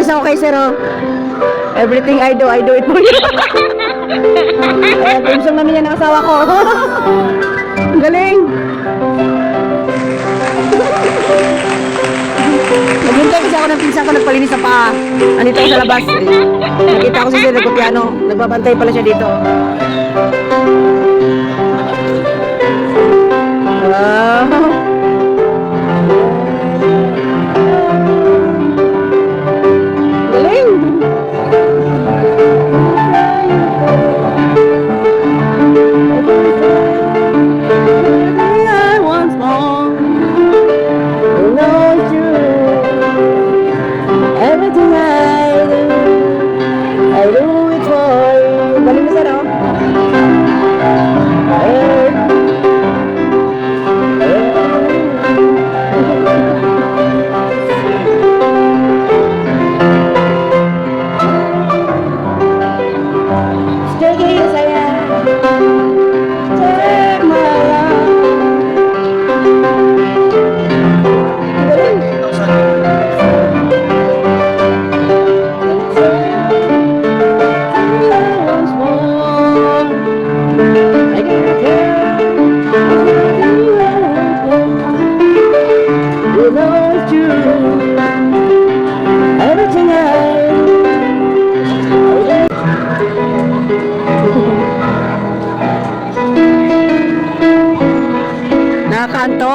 promise ako kay sir, oh. Everything I do, I do it for you. eh, pinsong namin yan ang asawa ko. Ang Galing. Naghintay kasi ako ng pinsan ko nagpalinis sa paa. Andito ako sa labas. Eh, Nakita ko si Sir nagpiano. Nagbabantay pala siya dito. Wow.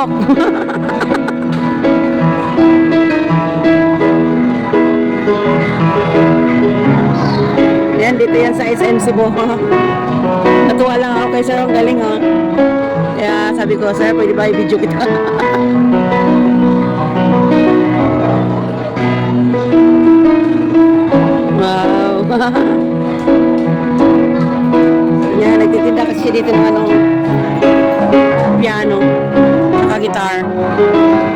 Nakakantok. yan, dito yan sa SM Cebu. Natuwa lang ako kay Sir, ang galing ha. Kaya sabi ko, Sir, pwede ba i-video kita? wow. yan, nagtitinda kasi dito ng anong guitar.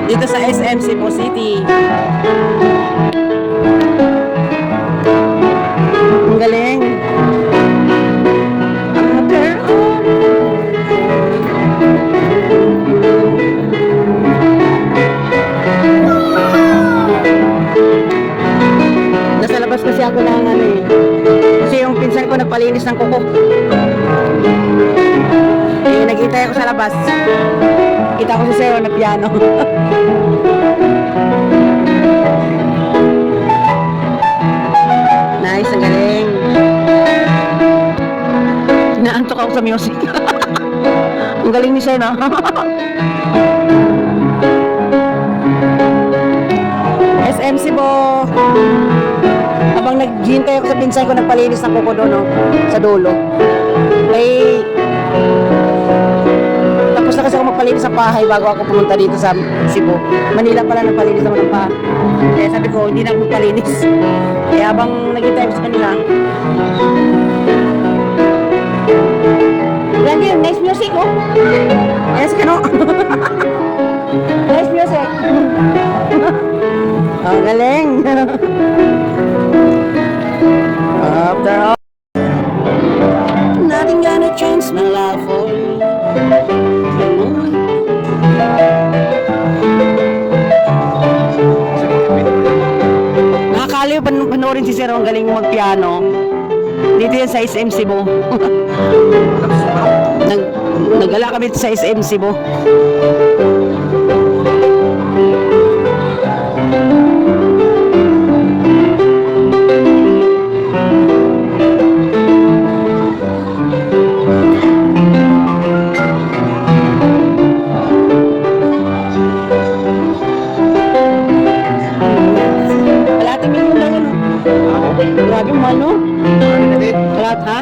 Dito sa SM Cebu City. Labas. Kita ko si Sero na piano. nice, ang galing. Naantok ako sa music. ang galing ni Sir, no? SM Cebu. Habang naghihintay ako sa pinsan ko, nagpalinis ng kuko doon, no? Sa dulo. Magpalinis sa bahay bago ako pumunta dito sa Cebu. Manila pala nagpalinis naman ng bahay. Kaya sabi ko, hindi na ako magpalinis. Kaya habang ako sa kanila, Yan yun, nice music, oh. Yes, kano? nice music. oh, galing. Pan panoorin si Sir, ang galing magpiano. Dito yan sa SM Cebu. Nag, nagala kami sa SM Cebu. Grabe mahal no? Kalat ha?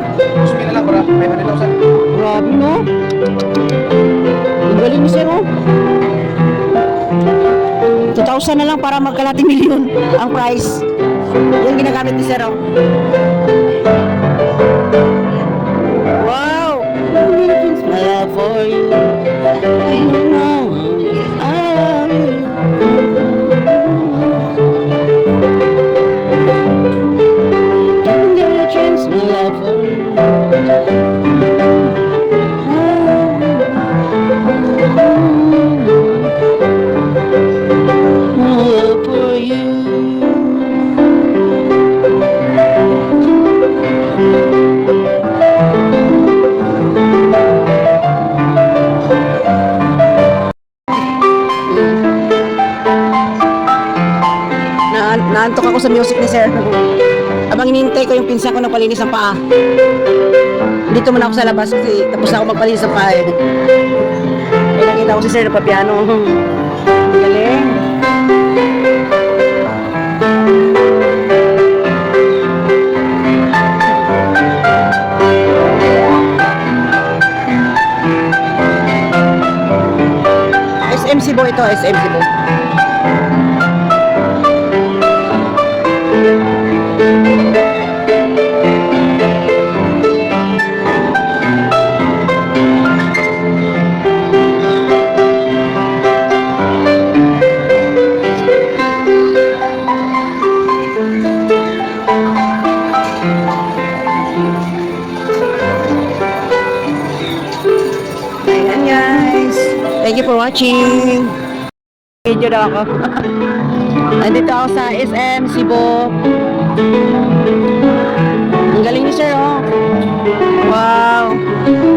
Grabe no? Ang galing ni Sir oh. 2,000 na lang para magkalating milyon ang price. Yung ginagamit ni Sir oh. Sa music ni sir. Abang inintay ko yung pinsan ko ng palinis ng paa. Dito muna ako sa labas kasi tapos na ako magpalinis ng paa eh. Kaya nakita ko si sir na papiano. Galing. SM Cebu ito, SM Cebu. Thank you for watching. Video daw ako. Nandito ako sa SM Cebu. Ang galing ni sir oh. Wow. Wow,